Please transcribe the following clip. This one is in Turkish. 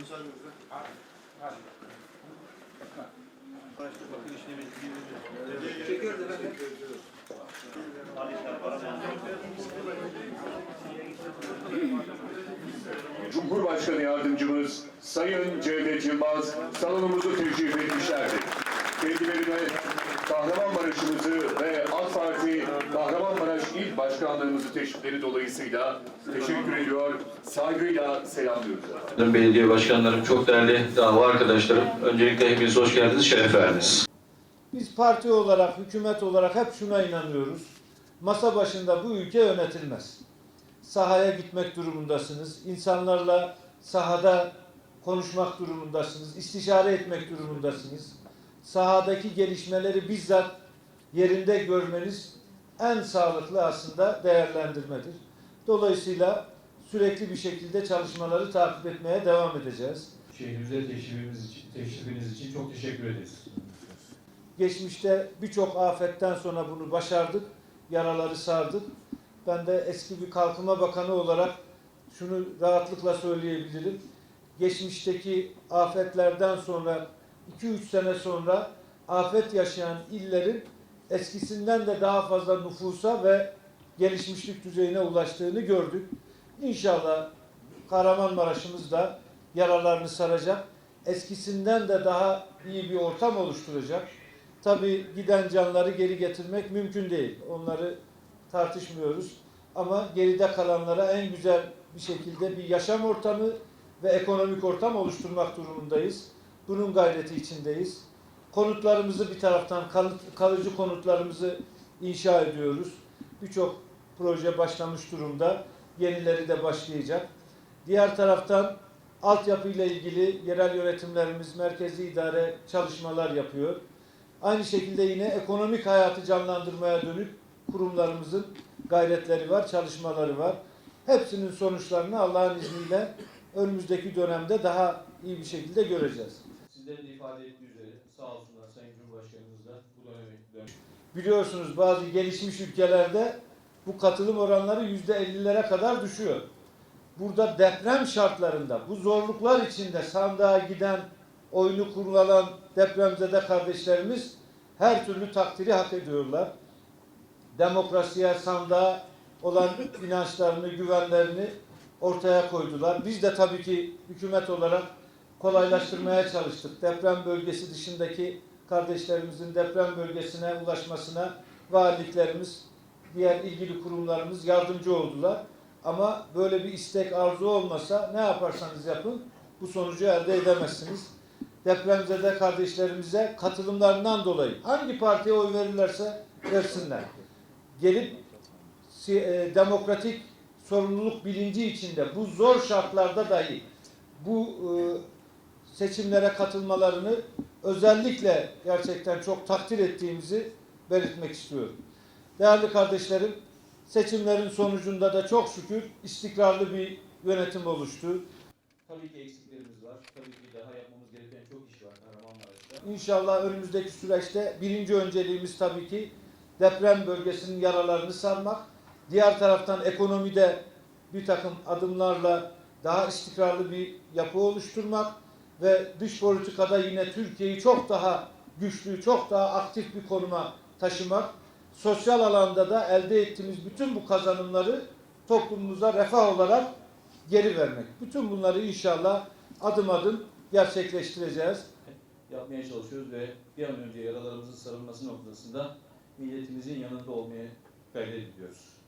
Müsaadenizle. Cumhurbaşkanı Yardımcımız Sayın Cevdet Yılmaz salonumuzu teşrif etmişlerdir. Kendilerine Kahramanmaraş'ımızı ve İl Başkanlığımızı teşrifleri dolayısıyla teşekkür ediyor, saygıyla selamlıyoruz. Belediye başkanlarım, çok değerli dava arkadaşlarım. Öncelikle hepiniz hoş geldiniz, şeref verdiniz. Biz parti olarak, hükümet olarak hep şuna inanıyoruz. Masa başında bu ülke yönetilmez. Sahaya gitmek durumundasınız. İnsanlarla sahada konuşmak durumundasınız. istişare etmek durumundasınız. Sahadaki gelişmeleri bizzat yerinde görmeniz en sağlıklı aslında değerlendirmedir. Dolayısıyla sürekli bir şekilde çalışmaları takip etmeye devam edeceğiz. Şehrimize teşrifiniz için, teşrifiniz için çok teşekkür ederiz. Geçmişte birçok afetten sonra bunu başardık, yaraları sardık. Ben de eski bir Kalkınma Bakanı olarak şunu rahatlıkla söyleyebilirim. Geçmişteki afetlerden sonra 2-3 sene sonra afet yaşayan illerin eskisinden de daha fazla nüfusa ve gelişmişlik düzeyine ulaştığını gördük. İnşallah Kahramanmaraş'ımız da yaralarını saracak. Eskisinden de daha iyi bir ortam oluşturacak. Tabii giden canları geri getirmek mümkün değil. Onları tartışmıyoruz. Ama geride kalanlara en güzel bir şekilde bir yaşam ortamı ve ekonomik ortam oluşturmak durumundayız. Bunun gayreti içindeyiz. Konutlarımızı bir taraftan kalı- kalıcı konutlarımızı inşa ediyoruz. Birçok proje başlamış durumda. Yenileri de başlayacak. Diğer taraftan altyapıyla ilgili yerel yönetimlerimiz merkezi idare çalışmalar yapıyor. Aynı şekilde yine ekonomik hayatı canlandırmaya dönük kurumlarımızın gayretleri var, çalışmaları var. Hepsinin sonuçlarını Allah'ın izniyle önümüzdeki dönemde daha iyi bir şekilde göreceğiz. Sizlerin de ifade ettiği üzere sağ olsunlar Sayın Cumhurbaşkanımız da bu dönemi dön- Biliyorsunuz bazı gelişmiş ülkelerde bu katılım oranları yüzde ellilere kadar düşüyor. Burada deprem şartlarında bu zorluklar içinde sandığa giden, oyunu kullanan depremzede kardeşlerimiz her türlü takdiri hak ediyorlar. Demokrasiye, sandığa olan inançlarını, güvenlerini ortaya koydular. Biz de tabii ki hükümet olarak kolaylaştırmaya çalıştık. Deprem bölgesi dışındaki kardeşlerimizin deprem bölgesine ulaşmasına valiliklerimiz, diğer ilgili kurumlarımız yardımcı oldular. Ama böyle bir istek, arzu olmasa ne yaparsanız yapın bu sonucu elde edemezsiniz. Depremzede kardeşlerimize katılımlarından dolayı hangi partiye oy verirlerse versinler. Gelip e, demokratik sorumluluk bilinci içinde bu zor şartlarda dahi bu e, seçimlere katılmalarını özellikle gerçekten çok takdir ettiğimizi belirtmek istiyorum. Değerli kardeşlerim, seçimlerin sonucunda da çok şükür istikrarlı bir yönetim oluştu. Tabii ki eksiklerimiz var. Tabii ki daha yapmamız gereken çok iş var Kahramanmaraş'ta. İnşallah önümüzdeki süreçte birinci önceliğimiz tabii ki deprem bölgesinin yaralarını sarmak. Diğer taraftan ekonomide bir takım adımlarla daha istikrarlı bir yapı oluşturmak ve dış politikada yine Türkiye'yi çok daha güçlü, çok daha aktif bir konuma taşımak. Sosyal alanda da elde ettiğimiz bütün bu kazanımları toplumumuza refah olarak geri vermek. Bütün bunları inşallah adım adım gerçekleştireceğiz. Yapmaya çalışıyoruz ve bir an önce yaralarımızın sarılması noktasında milletimizin yanında olmaya gayret ediyoruz.